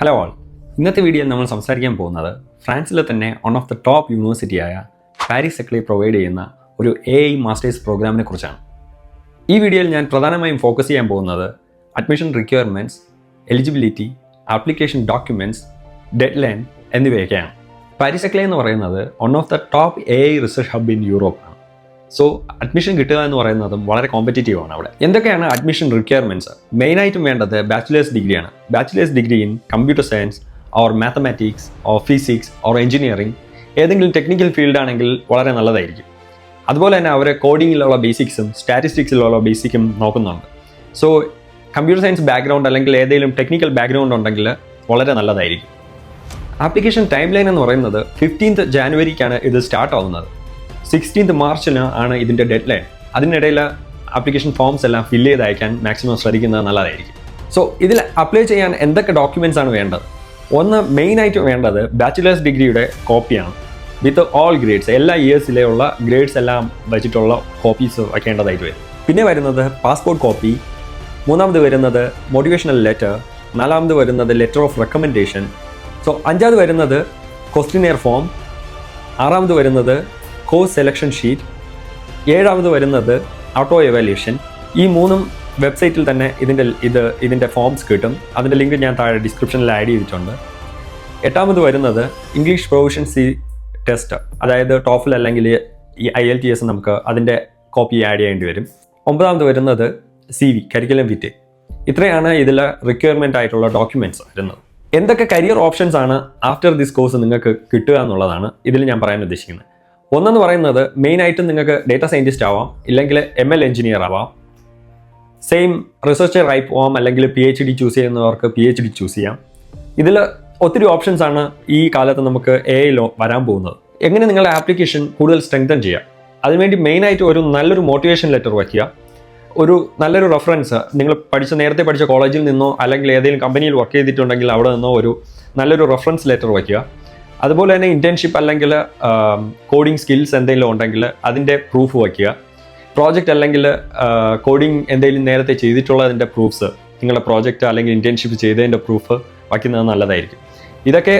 Hello all ഇന്നത്തെ വീഡിയോയിൽ നമ്മൾ സംസാരിക്കാൻ പോകുന്നത് ഫ്രാൻസിലെ തന്നെ വൺ ഓഫ് ദ ടോപ്പ് യൂണിവേഴ്സിറ്റിയായ പാരീസ് സെക്ലി പ്രൊവൈഡ് ചെയ്യുന്ന ഒരു എ ഐ മാസ്റ്റേഴ്സ് പ്രോഗ്രാമിനെ കുറിച്ചാണ്. ഈ വീഡിയോയിൽ ഞാൻ പ്രധാനമായും ഫോക്കസ് ചെയ്യാൻ പോകുന്നത് admission requirements eligibility application documents deadline എന്നിവയൊക്കെയാണ്. പാരീസ് സെക്ലി എന്ന് പറയുന്നത് one of the top A I research hub in Europe so admission കിട്ടുക എന്ന് പറയുന്നതും വളരെ കോമ്പറ്റേറ്റീവ് ആണ് അവിടെ. എന്തൊക്കെയാണ് അഡ്മിഷൻ റിക്വയർമെന്റ്സ് മെയിനായിട്ടും വേണ്ടത് ബാച്ചിലേഴ്സ് ഡിഗ്രിയാണ് bachelors degree in computer science or mathematics or physics or engineering ഏതെങ്കിലും ടെക്നിക്കൽ ഫീൽഡ് ആണെങ്കിൽ വളരെ നല്ലതായിരിക്കും. അതുപോലെ തന്നെ അവർ കോഡിങ്ങിലുള്ള ബേസിക്സും സ്റ്റാറ്റിസ്റ്റിക്സിലുള്ള ബേസിക്കും നോക്കുന്നുണ്ട്. സോ കമ്പ്യൂട്ടർ സയൻസ് ബാക്ക്ഗ്രൗണ്ട് അല്ലെങ്കിൽ ഏതെങ്കിലും ടെക്നിക്കൽ ബാക്ക്ഗ്രൗണ്ട് ഉണ്ടെങ്കിൽ വളരെ നല്ലതായിരിക്കും. ആപ്ലിക്കേഷൻ ടൈം ലൈൻ എന്ന് പറയുന്നത് ഫിഫ്റ്റീൻത്ത് ജാനുവരിക്കാണ് ഇത് സ്റ്റാർട്ട് ആവുന്നത്. സിക്സ്റ്റീൻത്ത് മാർച്ചിന് ആണ് ഇതിന്റെ ഡെഡ് ലൈൻ അതിനിടയിൽ ആപ്ലിക്കേഷൻ ഫോംസ് എല്ലാം ഫില്ല് ചെയ്ത് അയക്കാൻ മാക്സിമം ശ്രദ്ധിക്കുന്നത് നല്ലതായിരിക്കും. സോ ഇതിൽ അപ്ലൈ ചെയ്യാൻ എന്തൊക്കെ ഡോക്യുമെന്റ്സ് ആണ് വേണ്ടത്? ഒന്ന് മെയിനായിട്ട് വേണ്ടത് ബാച്ചിലേഴ്സ് ഡിഗ്രിയുടെ കോപ്പിയാണ് വിത്ത് ഓൾ ഗ്രേഡ്സ് എല്ലാ ഇയേഴ്സിലെയുള്ള ഗ്രേഡ്സ് എല്ലാം വെച്ചിട്ടുള്ള കോപ്പീസ് വയ്ക്കേണ്ടതായിട്ട് വരും. പിന്നെ വരുന്നത് പാസ്പോർട്ട് കോപ്പി മൂന്നാമത് വരുന്നത് മോട്ടിവേഷണൽ ലെറ്റർ നാലാമത് വരുന്നത് ലെറ്റർ ഓഫ് റെക്കമെൻഡേഷൻ സോ അഞ്ചാമത് വരുന്നത് ക്വസ്റ്റിനെയർ ഫോം ആറാമത് വരുന്നത് കോഴ്സ് സെലക്ഷൻ ഷീറ്റ് ഏഴാമത് വരുന്നത് ഓട്ടോ എവാലുവേഷൻ ഈ മൂന്നും വെബ്സൈറ്റിൽ തന്നെ ഇതിന്റെ ഇത് ഇതിന്റെ ഫോംസ് കിട്ടും. അതിന്റെ ലിങ്ക് ഞാൻ താഴെ ഡിസ്ക്രിപ്ഷനിൽ ആഡ് ചെയ്തിട്ടുണ്ട്. എട്ടാമത് വരുന്നത് ഇംഗ്ലീഷ് പ്രൊവിഷൻസി ടെസ്റ്റ് അതായത് ടോഫിൽ അല്ലെങ്കിൽ ഈ ഐ എൽ ടി എസ് നമുക്ക് അതിന്റെ കോപ്പി ആഡ് ചെയ്യേണ്ടി വരും. ഒമ്പതാമത് വരുന്നത് സി വി കരിക്കുലം വിറ്റ് ഇത്രയാണ് ഇതിൽ റിക്വയർമെന്റ് ആയിട്ടുള്ള ഡോക്യുമെന്റ്സ് വരുന്നത്. എന്തൊക്കെ കരിയർ ഓപ്ഷൻസ് ആണ് ആഫ്റ്റർ ദിസ് കോഴ്സ് നിങ്ങൾക്ക് കിട്ടുക എന്നുള്ളതാണ് ഇതിൽ ഞാൻ പറയാൻ ഉദ്ദേശിക്കുന്നത്. ഒന്നെന്ന് പറയുന്നത് മെയിനായിട്ട് നിങ്ങൾക്ക് ഡേറ്റ സയന്റിസ്റ്റ് ആവാം ഇല്ലെങ്കിൽ എം എൽ എഞ്ചിനീയർ ആവാം. സെയിം റിസർച്ചർ ആയി പോവാം അല്ലെങ്കിൽ പി എച്ച് ഡി ചൂസ് ചെയ്യുന്നവർക്ക് പി എച്ച് ഡി ചൂസ് ചെയ്യാം. ഇതിൽ ഒത്തിരി ഓപ്ഷൻസ് ആണ് ഈ കാലത്ത് നമുക്ക് എ ഐയിലോ വരാൻ പോകുന്നത്. എങ്ങനെ നിങ്ങളുടെ ആപ്ലിക്കേഷൻ കൂടുതൽ സ്ട്രെങ്തൻ ചെയ്യാം? അതിനുവേണ്ടി മെയിനായിട്ട് ഒരു നല്ലൊരു മോട്ടിവേഷൻ ലെറ്റർ വയ്ക്കുക. ഒരു നല്ലൊരു റെഫറൻസ് നിങ്ങൾ പഠിച്ച നേരത്തെ പഠിച്ച കോളേജിൽ നിന്നോ അല്ലെങ്കിൽ ഏതെങ്കിലും കമ്പനിയിൽ വർക്ക് ചെയ്തിട്ടുണ്ടെങ്കിൽ അവിടെ നിന്നോ ഒരു നല്ലൊരു റെഫറൻസ് ലെറ്റർ വയ്ക്കുക. അതുപോലെ തന്നെ ഇന്റേൺഷിപ്പ് അല്ലെങ്കിൽ കോഡിംഗ് സ്കിൽസ് എന്തെങ്കിലും ഉണ്ടെങ്കിൽ അതിന്റെ പ്രൂഫ് വയ്ക്കുക. പ്രോജക്റ്റ് അല്ലെങ്കിൽ കോഡിംഗ് എന്തെങ്കിലും നേരത്തെ ചെയ്തിട്ടുള്ളതിന്റെ പ്രൂഫ്സ് നിങ്ങളുടെ പ്രോജക്റ്റ് അല്ലെങ്കിൽ ഇന്റേൺഷിപ്പ് ചെയ്തതിന്റെ പ്രൂഫ് വയ്ക്കുന്നത് നല്ലതായിരിക്കും. ഇതൊക്കെ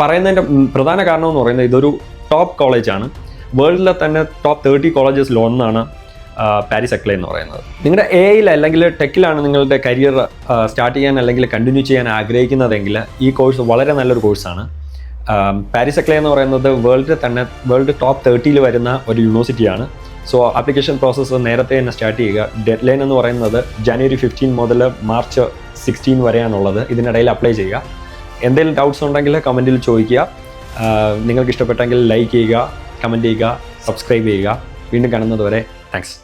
പറയുന്നതിന്റെ പ്രധാന കാരണം എന്ന് പറയുന്നത് ഇതൊരു ടോപ്പ് കോളേജാണ് വേൾഡിലെ തന്നെ ടോപ്പ് തേർട്ടി കോളേജസിൽ ഒന്നാണ് പാരീസ് അക്ലേ എന്ന് പറയുന്നത്. നിങ്ങളുടെ എ ഐയിൽ അല്ലെങ്കിൽ ടെക്കിലാണ് നിങ്ങളുടെ കരിയർ സ്റ്റാർട്ട് ചെയ്യാൻ അല്ലെങ്കിൽ കണ്ടിന്യൂ ചെയ്യാൻ ആഗ്രഹിക്കുന്നതെങ്കിൽ ഈ കോഴ്സ് വളരെ നല്ലൊരു കോഴ്സാണ് പാരീസ് അക്ലേ എന്ന് പറയുന്നത് വേൾഡിൽ തന്നെ വേൾഡ് ടോപ്പ് തേർട്ടിയിൽ വരുന്ന ഒരു യൂണിവേഴ്സിറ്റിയാണ് സോ ആപ്ലിക്കേഷൻ പ്രോസസ്സ് നേരത്തെ തന്നെ സ്റ്റാർട്ട് ചെയ്യുക. ഡെഡ് ലൈൻ എന്ന് പറയുന്നത് ജനുവരി ഫിഫ്റ്റീൻ മുതൽ മാർച്ച് സിക്സ്റ്റീൻ വരെയാണുള്ളത്. ഇതിനിടയിൽ അപ്ലൈ ചെയ്യുക. എന്തെങ്കിലും ഡൗട്ട്സ് ഉണ്ടെങ്കിൽ കമന്റിൽ ചോദിക്കുക. നിങ്ങൾക്ക് ഇഷ്ടപ്പെട്ടെങ്കിൽ ലൈക്ക് ചെയ്യുക കമന്റ് ചെയ്യുക സബ്സ്ക്രൈബ് ചെയ്യുക. വീണ്ടും കാണുന്നതുവരെ താങ്ക്സ്